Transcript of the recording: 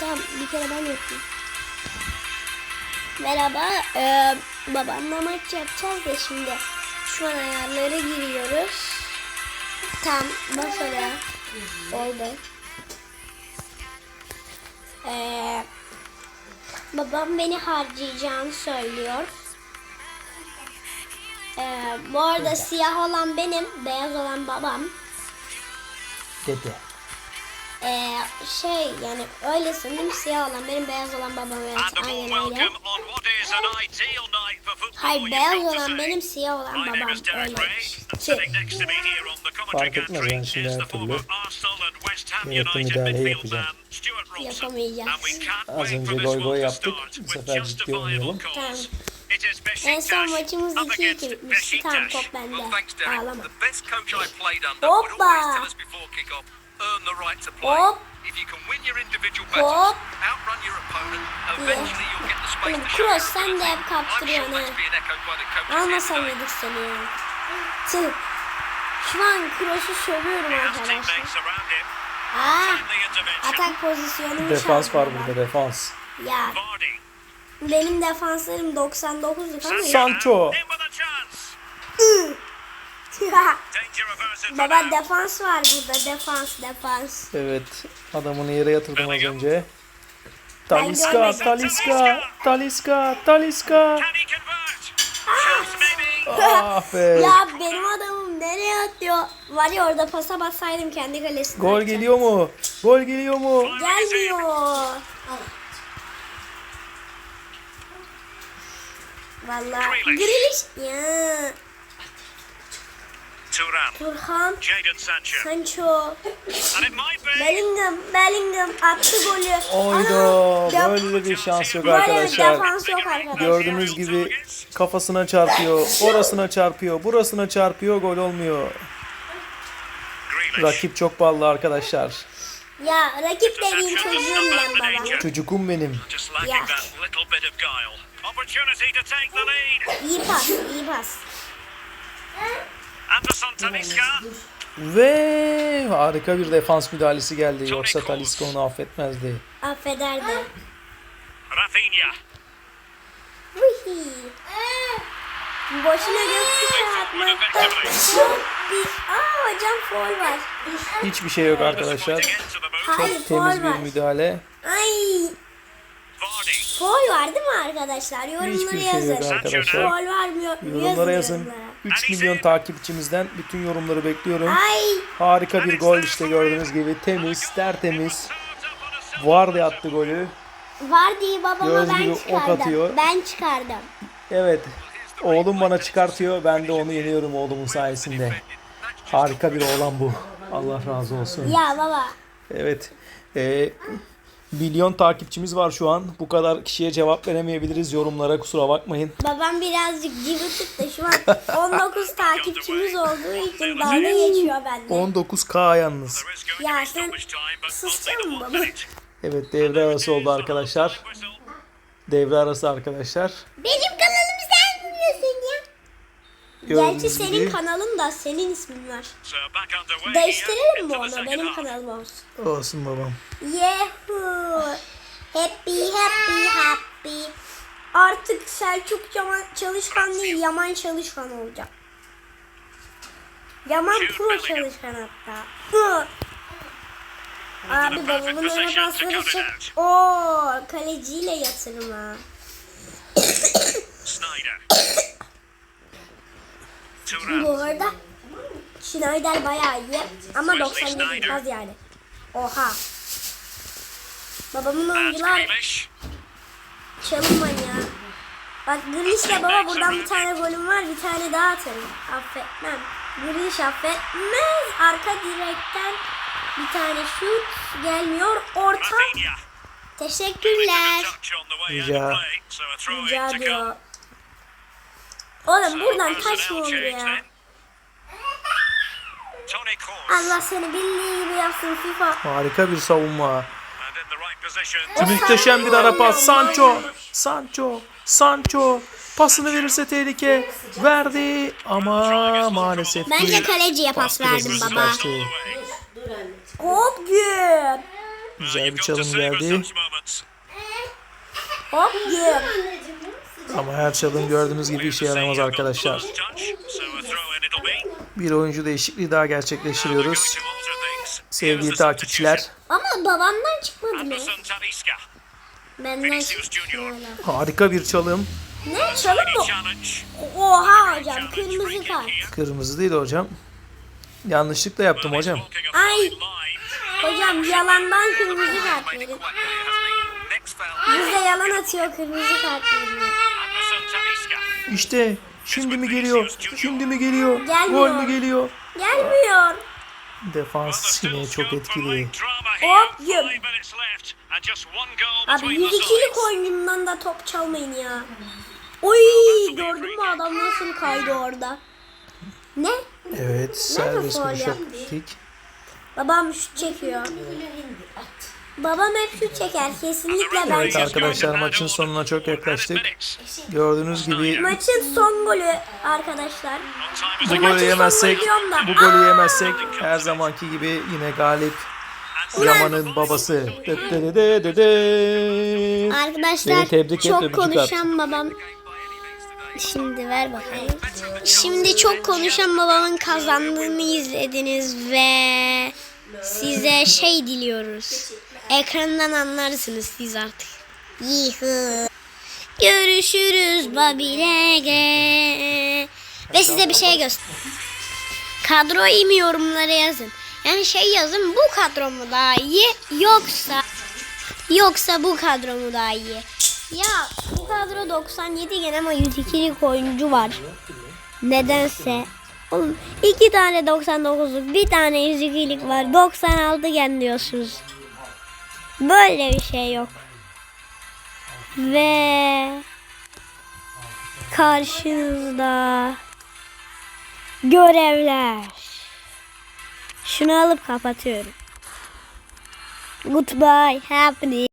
Tamam bir kere ben yapayım. Merhaba. Ee, babamla maç yapacağız da şimdi. Şu an ayarlara giriyoruz. Tamam bas oraya. Oldu. Ee, babam beni harcayacağını söylüyor. Ee, bu arada siyah olan benim, beyaz olan babam. Dede. Ee, şey yani öyle sanırım siyah olan benim beyaz olan babam evet aynen öyle. Hayır beyaz olan benim siyah olan babam öyle. Commentary Fark etmez, ben şimdi her türlü müdahaleyi midfield yapacağım. Yapamayacağız. Az önce one to yaptık. Bu sefer ciddi oynayalım. Tamam. En son maçımız up 2-2 against bitmişti. Tamam top bende. Derek. Ağlama. Hoppa. Earn the right to play. Hop. If you can win your individual Hop. battles, outrun your opponent, eventually you'll get the space Oğlum to show cross sen de hep kaptırıyorsun sure ha. Almasam yedik seni ya. Tüh. Şu an cross'u sövüyorum arkadaşlar. Aa, atak pozisyonu Defans var burada defans. Ya benim defanslarım 99'luk ama Sancho. In Baba defans var burada defans defans. Evet. Adamını yere yatırdım az önce. Taliska. Taliska, Taliska, Taliska. Ah be. Ya benim adamım nereye atıyor? Var ya orada pasa bassaydım kendi kalesine. Gol atacaktım. geliyor mu? Gol geliyor mu? Gelmiyor. Vallahi. Grealish. Ya. Turan. Turhan. Jadon Sancho. Sancho. And it might be. Bellingham. Bellingham attı golü. Oyda. Böyle de bir şans yok Böyle arkadaşlar. defans yok arkadaşlar. Gördüğünüz gibi kafasına çarpıyor, orasına çarpıyor, burasına çarpıyor, gol olmuyor. Rakip çok ballı arkadaşlar. Ya rakip dediğin çocuğum ben baba. Çocukum benim. Lead. İyi pas, iyi pas. Ve harika bir defans müdahalesi geldi. Yoksa Talisca onu affetmezdi. Affederdi. Rafinha. Boşuna gökkuşağı atmakta çok bir... Aa hocam foul var. Hiçbir şey yok arkadaşlar. Hayır Temiz bir müdahale. Ay Foul var değil mi arkadaşlar? Yorumlara Hiçbir şey yok yazın. arkadaşlar. Foul var mı? yok mu? Yorumlara yazın. yorumlara. 3 milyon takipçimizden bütün yorumları bekliyorum. Ay Harika bir gol işte gördüğünüz gibi. Temiz, tertemiz. Vardy attı golü. var diye babama Göz ben gibi ok çıkardım. atıyor. Ben çıkardım. Evet. Oğlum bana çıkartıyor. Ben de onu yeniyorum oğlumun sayesinde. Harika bir oğlan bu. Allah razı olsun. Ya baba. Evet. Ee, milyon takipçimiz var şu an. Bu kadar kişiye cevap veremeyebiliriz yorumlara kusura bakmayın. Babam birazcık cıvıtık da şu an 19 takipçimiz olduğu için dalga geçiyor bende. 19K yalnız. Ya sen mısın one baba? Evet devre arası oldu arkadaşlar. Devre arası arkadaşlar. Benim ya. Gerçi Gördüğünüz senin gibi kanalın da senin ismin var. Değiştirelim mi onu? Benim kanalım olsun. olsun babam. Yahoo! Happy happy happy. Artık Selçuk Yaman Çalışkan değil Yaman Çalışkan olacak. Yaman Pro Çalışkan hatta. Hı. Abi babamın öne pasları çık. Oo, kaleciyle yatırım ha. Snyder. Turan. Bu arada Schneider bayağı iyi ama 97 az yani. Oha. Babamın oyuncular çalım manyağı. Bak Grealish'le baba buradan bir tane golüm var bir tane daha atarım. Affetmem. Grealish affetmez. Arka direkten bir tane şut gelmiyor. Orta. Teşekkürler. Rica. Rica diyor. Oğlum buradan taş mı olur ya? Allah seni bildiği gibi yapsın FIFA. Harika bir savunma. Muhteşem bir ara pas. Sancho. Sancho. Sancho. Pasını verirse tehlike. Verdi ama maalesef Bence kaleciye pas verdim baba. kaçtı. Hop gül. Güzel bir çalım geldi. Hop yeah. Ama her çalım gördüğünüz gibi işe yaramaz arkadaşlar. Bir oyuncu değişikliği daha gerçekleştiriyoruz. Sevgili takipçiler. Ama babamdan çıkmadı mı? Benden. Harika bir çalım. Ne çalım? Challenge. Oha hocam kırmızı kart. Kırmızı değil hocam. Yanlışlıkla yaptım hocam. Ay. Hocam yalandan kırmızı kart verin. Bize yalan atıyor kırmızı kart verin. İşte şimdi mi geliyor? Şimdi mi geliyor? Gelmiyor. Gol mü geliyor? Gelmiyor. Defans yine çok etkili. Hop, yum. Abi between the 102'lik sides. oyunundan da top çalmayın ya. Oy gördün mü adam nasıl kaydı orada? Ne? Evet vuruş yaptı? yaptık. Babam şut çekiyor. Babam hep şut çeker. Kesinlikle ben Evet çekerim. arkadaşlar maçın sonuna çok yaklaştık. Gördüğünüz gibi Maçın son golü arkadaşlar. bu golü yemezsek, bu golü yemezsek her zamanki gibi yine galip Yaman'ın babası. Dıt dı dı dı dı dı. Arkadaşlar tebrik çok kart. konuşan babam. Şimdi ver bakalım. Şimdi çok konuşan babamın kazandığını izlediniz ve size şey diliyoruz. Ekrandan anlarsınız siz artık. Yuhu. Görüşürüz Babilege. Ve size bir şey göster. Kadroyu mu yorumlara yazın. Yani şey yazın bu kadro mu daha iyi yoksa Yoksa bu kadro mu daha iyi? Ya bu kadro 97 gen ama 102'lik oyuncu var. Nedense. Oğlum iki tane 99'luk bir tane 102'lik var. 96 gen diyorsunuz. Böyle bir şey yok. Ve karşınızda görevler. Şunu alıp kapatıyorum. Goodbye. Happy.